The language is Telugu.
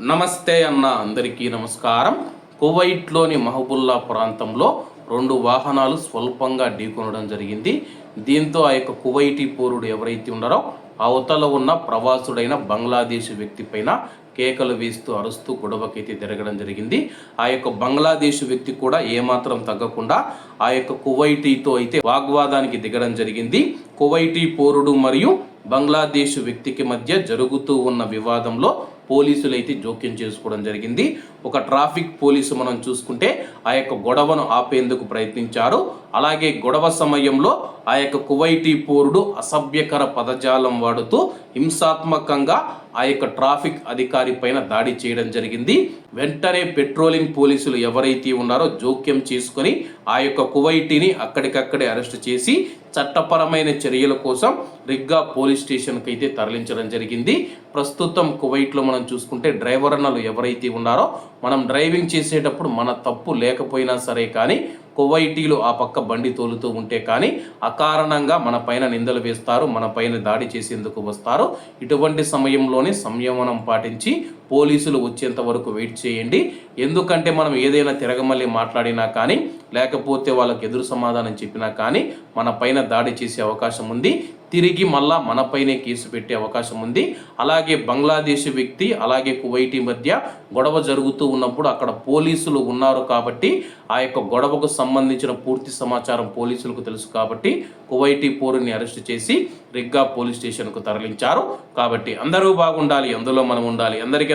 నమస్తే అన్న అందరికీ నమస్కారం. కువైట్లోని మహబుల్లా ప్రాంతంలో రెండు వాహనాలు స్వల్పంగా ఢీకొనడం జరిగింది. దీంతో ఆ యొక్క కువైటీ పౌరుడు ఎవరైతే ఉన్నారో అవతల ఉన్న ప్రవాసుడైన బంగ్లాదేశ్ వ్యక్తి పైన కేకలు వేస్తూ అరుస్తూ గొడవకైతే తిరగడం జరిగింది. ఆ యొక్క బంగ్లాదేశ్ వ్యక్తి కూడా ఏమాత్రం తగ్గకుండా ఆ యొక్క కువైటీతో అయితే వాగ్వాదానికి దిగడం జరిగింది. కువైటీ పౌరుడు మరియు బంగ్లాదేశ్ వ్యక్తికి మధ్య జరుగుతూ ఉన్న వివాదంలో పోలీసులు అయితే జోక్యం చేసుకోవడం జరిగింది. ఒక ట్రాఫిక్ పోలీసు మనం చూసుకుంటే ఆ యొక్క గొడవను ఆపేందుకు ప్రయత్నించారు. అలాగే గొడవ సమయంలో ఆ యొక్క కువైటీ పోరుడు అసభ్యకర పదజాలం వాడుతూ హింసాత్మకంగా ఆ యొక్క ట్రాఫిక్ అధికారి పైన దాడి చేయడం జరిగింది. వెంటనే పెట్రోలింగ్ పోలీసులు ఎవరైతే ఉన్నారో జోక్యం చేసుకొని ఆ యొక్క కువైటీని అక్కడికక్కడే అరెస్ట్ చేసి చట్టపరమైన చర్యల కోసం రిగ్గా పోలీస్ స్టేషన్కి అయితే తరలించడం జరిగింది. ప్రస్తుతం కువైట్లో మనం చూసుకుంటే డ్రైవర్ అన్నలు ఎవరైతే ఉన్నారో మనం డ్రైవింగ్ చేసేటప్పుడు మన తప్పు లేకపోయినా సరే కానీ కువైటీలు ఆ పక్క బండి తోలుతూ ఉంటే కానీ అకారణంగా మన పైన నిందలు వేస్తారు మన పైన దాడి చేసేందుకు వస్తారు. ఇటువంటి సమయంలోనే సంయమనం పాటించి పోలీసులు వచ్చేంత వరకు వెయిట్ చేయండి. ఎందుకంటే మనం ఏదైనా తిరగమల్లి మాట్లాడినా కానీ లేకపోతే వాళ్ళకి ఎదురు సమాధానం చెప్పినా కానీ మన పైన దాడి చేసే అవకాశం ఉంది. తిరిగి మళ్ళా మనపైనే కేసు పెట్టే అవకాశం ఉంది. అలాగే బంగ్లాదేశ్ వ్యక్తి అలాగే కువైటీ మధ్య గొడవ జరుగుతూ ఉన్నప్పుడు అక్కడ పోలీసులు ఉన్నారు కాబట్టి ఆ యొక్క గొడవకు సంబంధించిన పూర్తి సమాచారం పోలీసులకు తెలుసు కాబట్టి కువైటీ పౌరుని అరెస్ట్ చేసి రిగ్గా పోలీస్ స్టేషన్కు తరలించారు. కాబట్టి అందరూ బాగుండాలి అందులో మనం ఉండాలి. అందరికీ